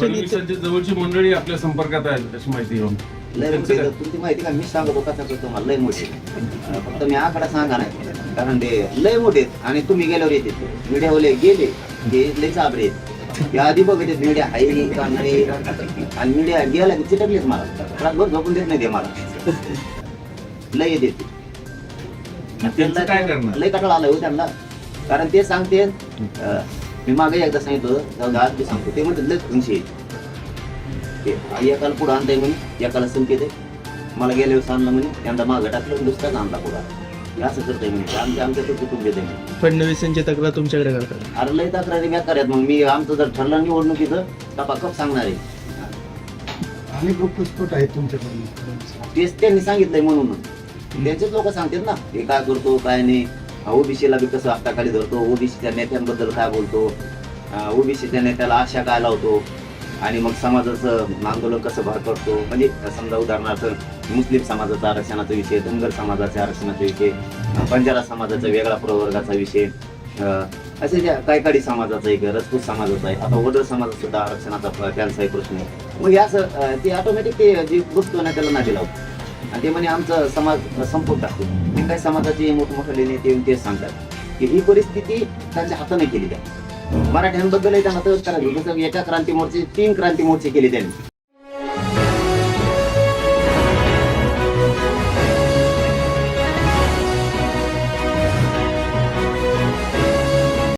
जवळची मंडळी आपल्या संपर्कात आहेत अशी माहिती घेऊन. लय मोठे तुमची माहिती का? मी सांगतो कसा करतो मला लय मोठे. अं, फक्त मी आकडा सांगा नाही. कारण ते लय मोठे आहेत आणि तुम्ही गेल्यावर येते. मीडियावाले गेले ते लय चाबरे आहेत. ते आधी बघत मीडिया आहे का नाही? आणि मीडिया गेला की चिटकलेच मला. रातभर झोपून देत नाही ते मला. लय येते ते. त्यांचं काय करणार? लय कटाळा आलाय हो त्यांना. कारण ते सांगते अं, मी मागे एकदा सांगितलं जाऊ दे, आज मी सांगतो. ते म्हणतात आहे. ते एकाला पुढं आणताय म्हणे एकाला संकेत आहे मला गेल्या वेळेस आणलं म्हणे त्यांना मागं टाकलं दुसऱ्याच आणला पुढं. असं करताय म्हणे आमच्या आमच्या तो कुटुंब देते म्हणे. फडणवीसांची तक्रार तुमच्याकडे करतात. अरे लय तक्रारी म्या करत मग मी आमचं जर ठरलं निवडणुकीचं कपाकप सांगणार आहे? आणि घटस्फोट आहेत तुमच्याकडून. तेच त्यांनी सांगितलंय म्हणून. त्यांचेच लोक सांगतात ना हे काय करतो काय नाही? ओबीसीला बी कसं हाताखाली धरतो? ओबीसीच्या नेत्यांबद्दल काय बोलतो? ओबीसीच्या नेत्याला आशा काय लावतो? आणि मग समाजाचं आंदोलन कसं भर करतो म्हणजे समजा उदाहरणार्थ मुस्लिम समाजाचा आरक्षणाचा विषय धनगर समाजाच्या आरक्षणाचा विषय पंजारा बंजारा समाजाचा वेगळा प्रवर्गाचा विषय असे ज्या काही काही समाजाचा एक राजपूत समाजाचा आहे आता वडर समाजात सुद्धा आरक्षणाचा प- त्यांचा एक प्रश्न आहे. मग या असं ते ऑटोमॅटिक ते जी बसतो ना त्याला नादी लावतो. आणि ते म्हणे आमचा समाज संपून टाकतो. ते काय समाजाचे मोठमोठे नेते येऊन तेच सांगतात. की ही परिस्थिती त्यांच्या हाताने केली त्या मराठ्यांबद्दलही त्यांना तसंच करायचं जसं एका क्रांती मोर्चे तीन क्रांती मोर्चे केले त्यांनी.